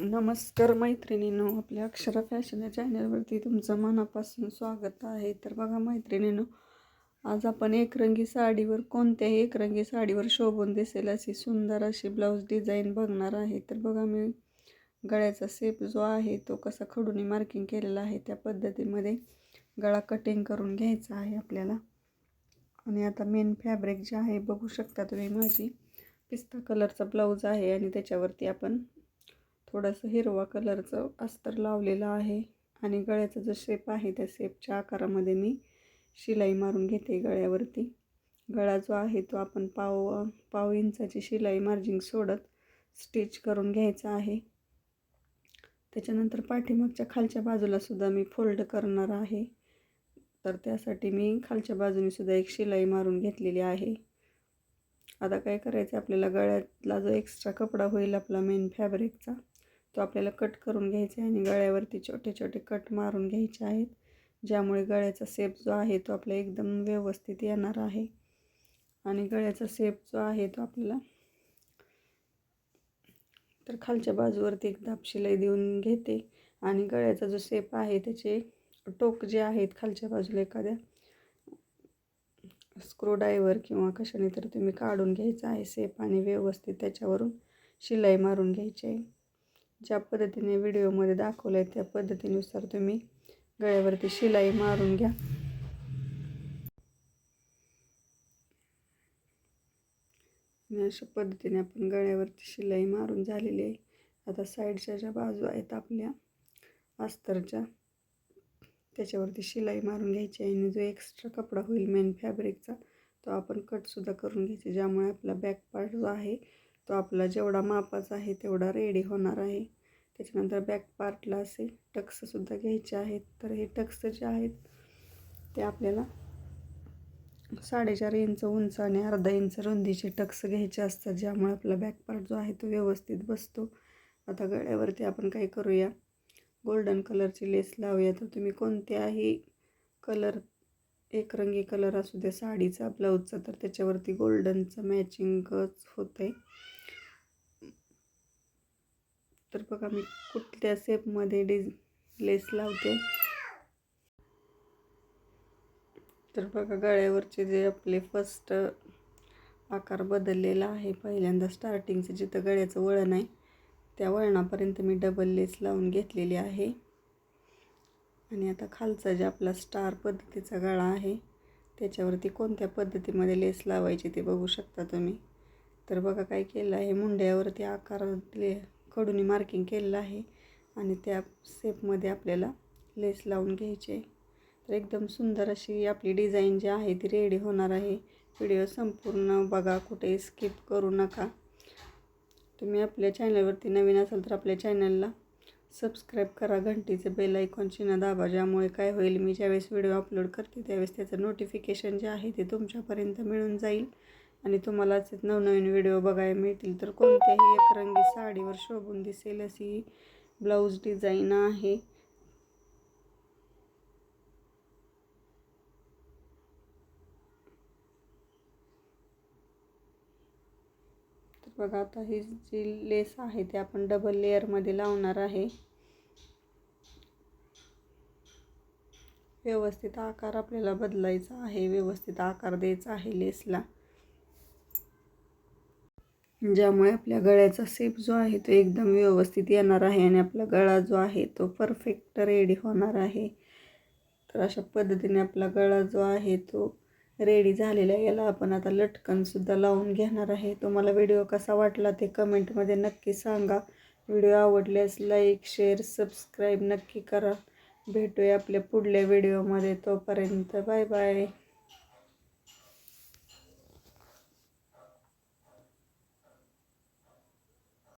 नमस्कार मैत्रिणीनो आपल्या अक्षरा फॅशन या चॅनलवरती तुमचं मनापासून स्वागत आहे. तर बघा मैत्रिणीनो आज आपण एकरंगी साडीवर कोणत्याही एकरंगी साडीवर शोभून दिसेल अशी सुंदर अशी ब्लाऊज डिझाईन बघणार आहे. तर बघा मी गळ्याचा सेप जो आहे तो कसा खडूनी मार्किंग केलेला आहे त्या पद्धतीमध्ये गळा कटिंग करून घ्यायचा आहे आपल्याला. आणि आता मेन फॅब्रिक जे आहे बघू शकता तुम्ही माझी पिस्ता कलरचा ब्लाऊज आहे आणि त्याच्यावरती आपण थोडंसं हिरवा कलरचं अस्तर लावलेलं आहे आणि गळ्याचा जो शेप आहे त्या शेपच्या आकारामध्ये मी शिलाई मारून घेते गळ्यावरती. गळा जो आहे तो आपण पाव पाव इंचाची शिलाई मार्जिंग सोडत स्टिच करून घ्यायचा आहे. त्याच्यानंतर पाठीमागच्या खालच्या बाजूला सुद्धा मी फोल्ड करणार आहे. तर त्यासाठी मी खालच्या बाजूने सुद्धा एक शिलाई मारून घेतलेली आहे. आता काय करायचं? आपल्याला गळ्यातला जो एक्स्ट्रा कपडा होईल आपला मेन फॅब्रिकचा तो आपल्याला कट करून घ्यायचा आहे आणि गळ्यावरती छोटे छोटे कट मारून घ्यायचे आहेत. ज्यामुळे गळ्याचा सेप जो आहे तो आपला एकदम व्यवस्थित येणार आहे. आणि गळ्याचा सेप जो आहे तो आपल्याला तर खालच्या बाजूवरती एक दाब शिलाई देऊन घेते. आणि गळ्याचा जो सेप आहे त्याचे टोक जे आहेत खालच्या बाजूला एखाद्या स्क्रूड्रायव्हर किंवा कशाने तर तुम्ही काढून घ्यायचा आहे सेप आणि व्यवस्थित त्याच्यावरून शिलाई मारून घ्यायची आहे. ज्या पद्धतीने व्हिडिओमध्ये दाखवलं आहे त्या पद्धतीनुसार तुम्ही गळ्यावरती शिलाई मारून घ्या. अशा पद्धतीने आपण गळ्यावरती शिलाई मारून झालेली आहे. आता साईडच्या ज्या बाजू आहेत आपल्या अस्तरच्या त्याच्यावरती शिलाई मारून घ्यायची आहे. आणि जो एक्स्ट्रा कपडा होईल मेन फॅब्रिकचा तो आपण कटसुद्धा करून घ्यायचा ज्यामुळे आपला बॅक पार्ट जो आहे तो आपला जेवढा मापाचा आहे तेवढा रेडी होणार आहे. त्याच्यानंतर बॅक पार्टला असे टक्ससुद्धा घ्यायचे आहेत. तर हे टक्स जे आहेत ते आपल्याला साडेचार इंच उंच आणि अर्धा इंच रुंदीचे टक्स घ्यायचे असतात. ज्यामुळे आपला बॅक पार्ट जो आहे तो व्यवस्थित बसतो. आता गळ्यावरती आपण काय करूया? गोल्डन कलरची लेस लावूया. तर तुम्ही कोणत्याही कलर एक रंगी कलर असू द्या साडीचा ब्लाऊजचा तर त्याच्यावरती गोल्डनचं मॅचिंगच होतं आहे तर बघा मी कुठल्या सेपमध्ये डिझ लेस लावते. तर बघा गळ्यावरचे जे आपले फर्स्ट आकार बदललेला आहे पहिल्यांदा स्टार्टिंगचं जिथं गळ्याचं वळण आहे त्या वळणापर्यंत मी डबल लेस लावून घेतलेली आहे. आणि आता खालचा जे आपला स्टार पद्धतीचा गळा आहे त्याच्यावरती कोणत्या पद्धतीमध्ये लेस लावायची ते बघू शकता तुम्ही. तर बघा काय केलं आहे मुंड्यावरती आकार ले कडूनी मार्किंग केलेलं आहे आणि त्या सेपमध्ये आपल्याला लेस लावून घ्यायचे. तर एकदम सुंदर अशी आपली डिझाईन जी आहे ती रेडी होणार आहे. व्हिडिओ संपूर्ण बघा कुठे स्किप करू नका. तुम्ही आपल्या चॅनलवरती नवीन असाल तर आपल्या चॅनलला सबस्क्राईब करा घंटीचं बेल आयकॉन चिन्ह दाबा ज्यामुळे काय होईल मी ज्यावेळेस व्हिडिओ अपलोड करते त्यावेळेस त्याचं नोटिफिकेशन जे आहे ते तुमच्यापर्यंत मिळून जाईल. आणि तुम्हाला असे नवनवीन व्हिडिओ बघायला मिळतील तर कोणत्याही एकरंगी साडीवर शोभून दिसेल अशी ब्लाऊज डिझाईन आहे. बघा आता ही जी लेस आहे ते आपण डबल लेअरमध्ये लावणार आहे. व्यवस्थित आकार आपल्याला बदलायचा आहे व्यवस्थित आकार द्यायचा आहे लेसला ज्यामुळे आपल्या गळ्याचा सेप जो आहे तो एकदम व्यवस्थित येणार आहे आणि आपला गळा जो आहे तो परफेक्ट रेडी होणार आहे. तर अशा पद्धतीने आपला गळा जो आहे तो रेडी झालेला आहे. याला आपण आता लटकनसुद्धा लावून घेणार आहे. तुम्हाला व्हिडिओ कसा वाटला ते कमेंटमध्ये नक्की सांगा. व्हिडिओ आवडल्यास लाईक शेअर सबस्क्राईब नक्की करा. भेटूया आपल्या पुढल्या व्हिडिओमध्ये तोपर्यंत बाय बाय